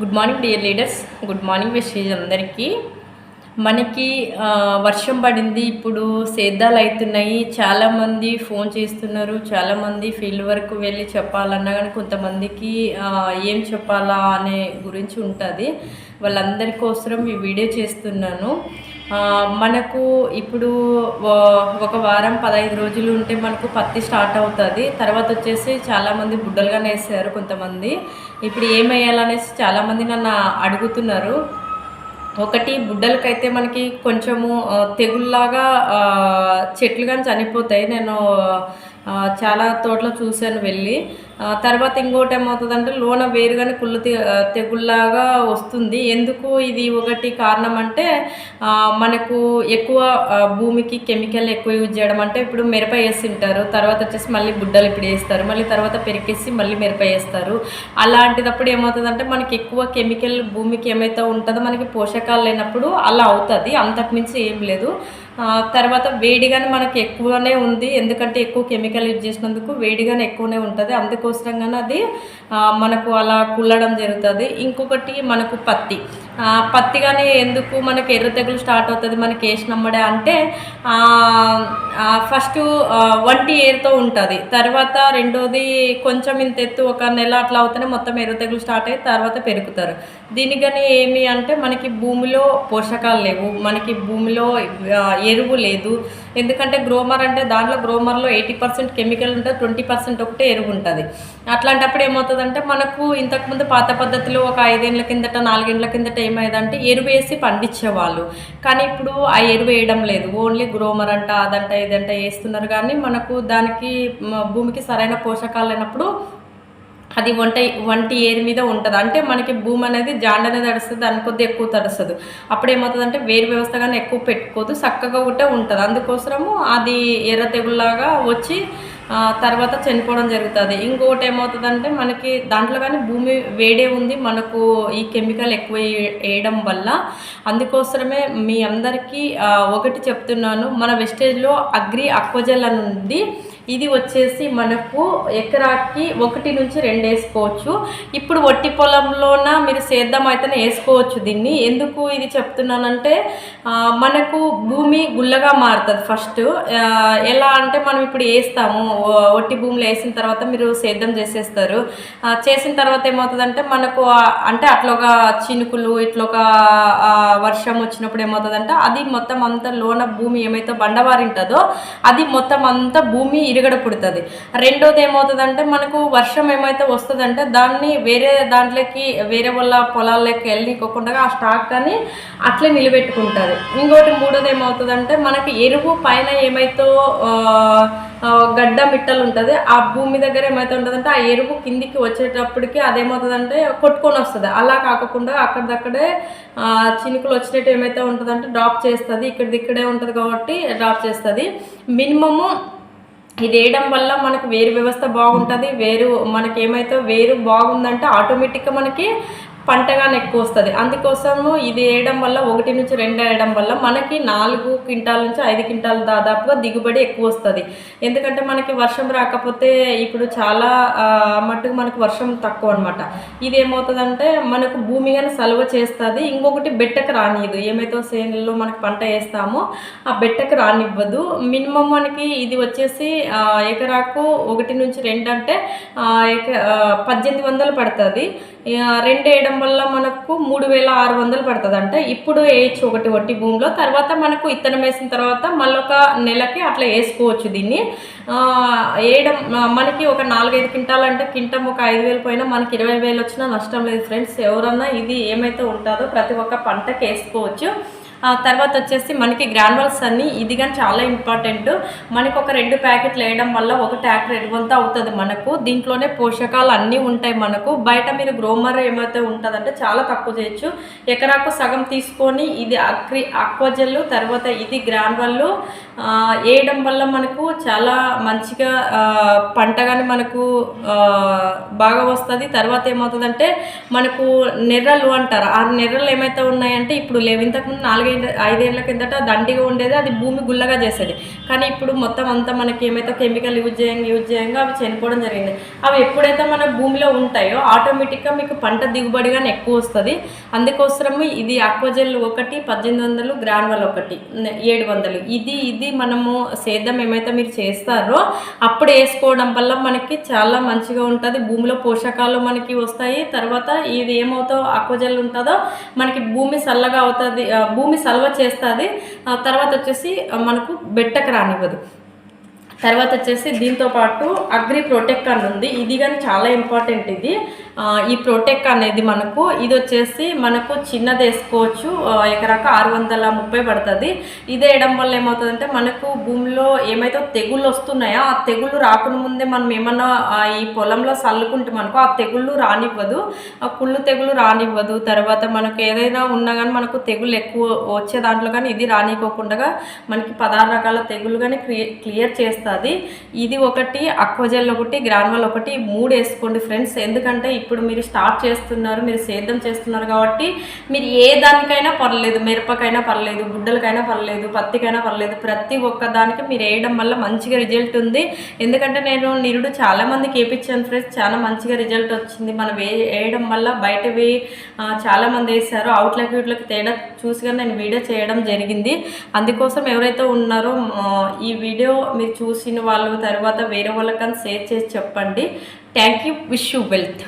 Good morning dear leaders good morning wishes అందరికీ. మనకి వర్షం పడింది ఇప్పుడు సేద్యాలు అవుతున్నాయి చాలామంది ఫోన్ చేస్తున్నారు. చాలామంది ఫీల్డ్ వరకు వెళ్ళి చెప్పాలన్నా కానీ కొంతమందికి ఏం చెప్పాలా అనే గురించి ఉంటుంది. వాళ్ళందరి కోసం ఈ వీడియో చేస్తున్నాను. మనకు ఇప్పుడు ఒక వారం పదహైదు రోజులు ఉంటే మనకు పత్తి స్టార్ట్ అవుతుంది. తర్వాత వచ్చేసి చాలామంది బుడ్డలుగానే వేసారు కొంతమంది. ఇప్పుడు ఏమయ్యాలనేసి చాలామంది నన్ను అడుగుతున్నారు. ఒకటి బుడ్డలకైతే మనకి కొంచెము తెగుల్లాగా చెట్లు కానీ చనిపోతాయి. నేను చాలా తోటలో చూశాను వెళ్ళి. తర్వాత ఇంకోటి ఏమవుతుందంటే లోన వేరుగానే కుళ్ళు తె- తెగుల్లాగా వస్తుంది. ఎందుకు ఇది ఒకటి కారణం అంటే మనకు ఎక్కువ భూమికి కెమికల్ ఎక్కువ యూజ్ చేయడం అంటే ఇప్పుడు మిరప వేసింటారు తర్వాత వచ్చేసి మళ్ళీ బుడ్డలు ఇప్పుడు వేస్తారు. మళ్ళీ తర్వాత పెరికేసి మళ్ళీ మిరప వేస్తారు. అలాంటిదప్పుడు ఏమవుతుందంటే మనకి ఎక్కువ కెమికల్ భూమికి ఏమైతే ఉంటుందో మనకి పోషకాలు లేనప్పుడు అలా అవుతుంది. అంతకుమించి ఏం లేదు. తర్వాత వేడిగానే మనకి ఎక్కువనే ఉంది. ఎందుకంటే ఎక్కువ కెమికల్ యూజ్ చేసినందుకు వేడిగానే ఎక్కువనే ఉంటుంది. అందుకోసంగానే అది మనకు అలా కుల్లడం జరుగుతుంది. ఇంకొకటి మనకు పత్తి. పత్తి కానీ ఎందుకు మనకి ఎర్ర తెగులు స్టార్ట్ అవుతుంది మనకి వేసినమ్మడే అంటే ఫస్ట్ వంటి ఏరుతో ఉంటుంది. తర్వాత రెండోది కొంచెం ఇంత ఎత్తు ఒక నెల అట్లా అవుతూనే మొత్తం ఎర్ర తెగులు స్టార్ట్ అయ్యి తర్వాత పెరుగుతారు. దీనికని కానీ ఏమి అంటే మనకి భూమిలో పోషకాలు లేవు మనకి భూమిలో ఎరువు లేదు ఎందుకంటే గ్రోమర్ అంటే దాంట్లో గ్రోమర్లో ఎయిటీ పర్సెంట్ కెమికల్ ఉంటుంది ట్వంటీ పర్సెంట్ ఒకటే ఎరువు ఉంటుంది. అట్లాంటప్పుడు ఏమవుతుందంటే మనకు ఇంతకుముందు పాత పద్ధతిలో ఒక ఐదేళ్ళ కిందట నాలుగేళ్ళ కిందట ఏమైందంటే ఎరువు వేసి పండించేవాళ్ళు. కానీ ఇప్పుడు ఆ ఎరువు వేయడం లేదు. ఓన్లీ గ్రోమర్ అంట అదంట ఇదంట వేస్తున్నారు. కానీ మనకు దానికి భూమికి సరైన పోషకాలు లేనప్పుడు అది వంట వంటి ఏరి మీద ఉంటుంది. అంటే మనకి భూమి అనేది జాండనే తడుస్తుంది దాని కొద్ది ఎక్కువ తడుస్తుంది. అప్పుడు ఏమవుతుందంటే వేరు వ్యవస్థ కానీ ఎక్కువ పెట్టుకోదు చక్కగా ఒకటే ఉంటుంది. అందుకోసము అది ఎర్ర తెగుల్లాగా వచ్చి తర్వాత చనిపోవడం జరుగుతుంది. ఇంకొకటి ఏమవుతుందంటే మనకి దాంట్లో కానీ భూమి వేడే ఉంది మనకు ఈ కెమికల్ ఎక్కువ వేయడం వల్ల. అందుకోసమే మీ అందరికీ ఒకటి చెప్తున్నాను. మన వెస్టేజ్లో అగ్రి అక్వజల్ అని ఉంది ఇది వచ్చేసి మనకు ఎకరాకి ఒకటి నుంచి రెండు వేసుకోవచ్చు. ఇప్పుడు వట్టి పొలంలోన మీరు సేద్యం అయితేనే వేసుకోవచ్చు దీన్ని. ఎందుకు ఇది చెప్తున్నానంటే మనకు భూమి గుల్లగా మారుతుంది ఫస్ట్. ఎలా అంటే మనం ఇప్పుడు వేస్తాము. వట్టి ఒట్టి భూమిలో వేసిన తర్వాత మీరు సేద్యం చేసేస్తారు. చేసిన తర్వాత ఏమవుతుందంటే మనకు అంటే అట్లా ఒక చినుకులు ఇట్లా ఒక వర్షం వచ్చినప్పుడు ఏమవుతుందంటే అది మొత్తం అంతా లోన భూమి ఏమైతే బండవారి ఉంటుందో అది మొత్తం అంతా భూమి ఇరగడ పుడుతుంది. రెండోది ఏమవుతుందంటే మనకు వర్షం ఏమైతే వస్తుందంటే దాన్ని వేరే దాంట్లోకి వేరే వాళ్ళ పొలాల్లోకి వెళ్ళికోకుండా ఆ స్టాక్ కానీ అట్లే నిలబెట్టుకుంటుంది. ఇంకోటి మూడోది ఏమవుతుందంటే మనకి ఎరువు పైన ఏమైతే గడ్డ మిట్టలు ఉంటుంది. ఆ భూమి దగ్గర ఏమైతే ఉంటుందంటే ఆ ఎరువు కిందికి వచ్చేటప్పటికి అదేమవుతుందంటే కొట్టుకొని వస్తుంది. అలా కాకుండా అక్కడిదక్కడే చినుకులు వచ్చినట్టు ఏమైతే ఉంటుందంటే డ్రాప్ చేస్తుంది. ఇక్కడిది ఇక్కడే ఉంటుంది కాబట్టి డ్రాప్ చేస్తుంది. మినిమము ఇది వేయడం వల్ల మనకు వేరు వ్యవస్థ బాగుంటుంది వేరు మనకి ఏమైతే వేరు బాగుందంటే ఆటోమేటిక్గా మనకి పంటగానే ఎక్కువ వస్తుంది అందుకోసము ఇది వేయడం వల్ల ఒకటి నుంచి రెండు వేయడం వల్ల మనకి నాలుగు క్వింటాల నుంచి ఐదు క్వింటాల దాదాపుగా దిగుబడి ఎక్కువ వస్తుంది ఎందుకంటే మనకి వర్షం రాకపోతే ఇప్పుడు చాలా మట్టుకు మనకు వర్షం తక్కువ అనమాట ఇది ఏమవుతుందంటే మనకు భూమి కానీ సలువ చేస్తుంది. ఇంకొకటి బెట్టకు రానియదు. ఏమైతే సేనుల్లో మనకి పంట వేస్తామో ఆ బెట్టకు రానివ్వదు. మినిమం మనకి ఇది వచ్చేసి ఎకరాకు ఒకటి నుంచి రెండు అంటే ఎక- పద్దెనిమిది వందలు పడుతుంది. రెండు వేయడం వల్ల మనకు మూడు వేల ఆరు వందలు పడుతుంది ఇప్పుడు వేయచ్చు ఒకటి వట్టి భూమిలో తర్వాత మనకు ఇత్తనం వేసిన తర్వాత మళ్ళీ ఒక నెలకి అట్లా వేసుకోవచ్చు దీన్ని. వేయడం మనకి ఒక నాలుగైదు క్వింటాలు అంటే క్వింటం ఒక ఐదు వేలు పోయినా మనకి ఇరవై వేలు వచ్చినా నష్టం లేదు ఫ్రెండ్స్. ఎవరన్నా ఇది ఏమైతే ఉంటుందో ప్రతి ఒక్క పంటకి వేసుకోవచ్చు. తర్వాత వచ్చేసి మనకి గ్రాన్యువల్స్ అన్ని ఇది కానీ చాలా ఇంపార్టెంట్ మనకి ఒక రెండు ప్యాకెట్లు వేయడం వల్ల ఒక ట్యాక్టర్ ఎరువంతా అవుతుంది మనకు. దీంట్లోనే పోషకాలు అన్నీ ఉంటాయి మనకు. బయట మీరు గ్రోమర్ ఏమైతే ఉంటుందంటే చాలా తక్కువ చేయొచ్చు. ఎకరాకు సగం తీసుకొని ఇది అక్రి అక్వజల్ తర్వాత ఇది గ్రాన్యువల్ వేయడం వల్ల మనకు చాలా మంచిగా పంట కానీ మనకు బాగా వస్తుంది. తర్వాత ఏమవుతుందంటే మనకు నెర్రలు అంటారు. ఆ నెర్రలు ఏమైతే ఉన్నాయంటే ఇప్పుడు లేవు. ఇంతకుముందు నాలుగైదు ఐదేళ్ళ కిందట దండిగా ఉండేది అది భూమి గుల్లగా చేసేది. కానీ ఇప్పుడు మొత్తం అంతా మనకి ఏమైతే కెమికల్ యూజ్ చేయంగా యూజ్ చేయంగా అవి చనిపోవడం జరిగింది. అవి ఎప్పుడైతే మన భూమిలో ఉంటాయో ఆటోమేటిక్గా మీకు పంట దిగుబడి కానీ ఎక్కువ వస్తుంది. అందుకోసము ఇది ఆక్వజెల్ ఒకటి పద్దెనిమిది వందలు గ్రాన్వల్ ఒకటి ఏడు వందలు. ఇది ఇది మనము సేద్యం ఏమైతే మీరు చేస్తారో అప్పుడు వేసుకోవడం వల్ల మనకి చాలా మంచిగా ఉంటుంది. భూమిలో పోషకాలు మనకి వస్తాయి. తర్వాత ఇది ఏమవుతో ఆక్వజెల్ ఉంటుందో మనకి భూమి చల్లగా అవుతుంది భూమి సల్వ చేస్తుంది. తర్వాత వచ్చేసి మనకు బెట్టకు రానివ్వదు. తర్వాత వచ్చేసి దీంతో పాటు అగ్రి ప్రొటెక్ట్ అని ఉంది. ఇది కానీ చాలా ఇంపార్టెంట్ ఇది. ఈ ప్రోటెక్ అనేది మనకు ఇది వచ్చేసి మనకు చిన్నది వేసుకోవచ్చు. ఎకరాక ఎకరాకు ఆరు వందల ముప్పై పడుతుంది. ఇది వేయడం వల్ల ఏమవుతుందంటే మనకు భూమిలో ఏమైతే తెగుళ్ళు వస్తున్నాయో ఆ తెగుళ్ళు రాకుండా ముందే మనం ఏమన్నా ఈ పొలంలో చల్లుకుంటే మనకు ఆ తెగుళ్ళు రానివ్వదు. ఆ కుళ్ళు తెగులు రానివ్వదు. తర్వాత మనకు ఏదైనా ఉన్నా కానీ మనకు తెగులు ఎక్కువ వచ్చే దాంట్లో కానీ ఇది రానివ్వకుండా మనకి పదహారు రకాల తెగులు కానీ క్లియర్ చేస్తుంది. ఇది ఒకటి అక్వజల్ ఒకటి గ్రాన్వల్ ఒకటి మూడు వేసుకోండి ఫ్రెండ్స్. ఎందుకంటే ఇప్పుడు మీరు స్టార్ట్ చేస్తున్నారు మీరు సేద్యం చేస్తున్నారు కాబట్టి మీరు ఏ దానికైనా పర్లేదు మిరపకైనా పర్లేదు గుడ్డలకైనా పర్లేదు పత్తికైనా పర్లేదు ప్రతి ఒక్క దానికి మీరు వేయడం వల్ల మంచిగా రిజల్ట్ ఉంది. ఎందుకంటే నేను నిరుడు చాలామందికి వేయించాను ఫ్రెండ్స్ చాలా మంచిగా రిజల్ట్ వచ్చింది. మనం వే వేయడం వల్ల బయటవి చాలామంది చాలా వేసారు అవుట్లకి వీటిలోకి తేడా చూసిగా నేను వీడియో చేయడం జరిగింది. అందుకోసం ఎవరైతే ఉన్నారో ఈ వీడియో మీరు చూసిన వాళ్ళు తర్వాత వేరే వాళ్ళకన్నా షేర్ చేసి చెప్పండి. Thank you wish you wealth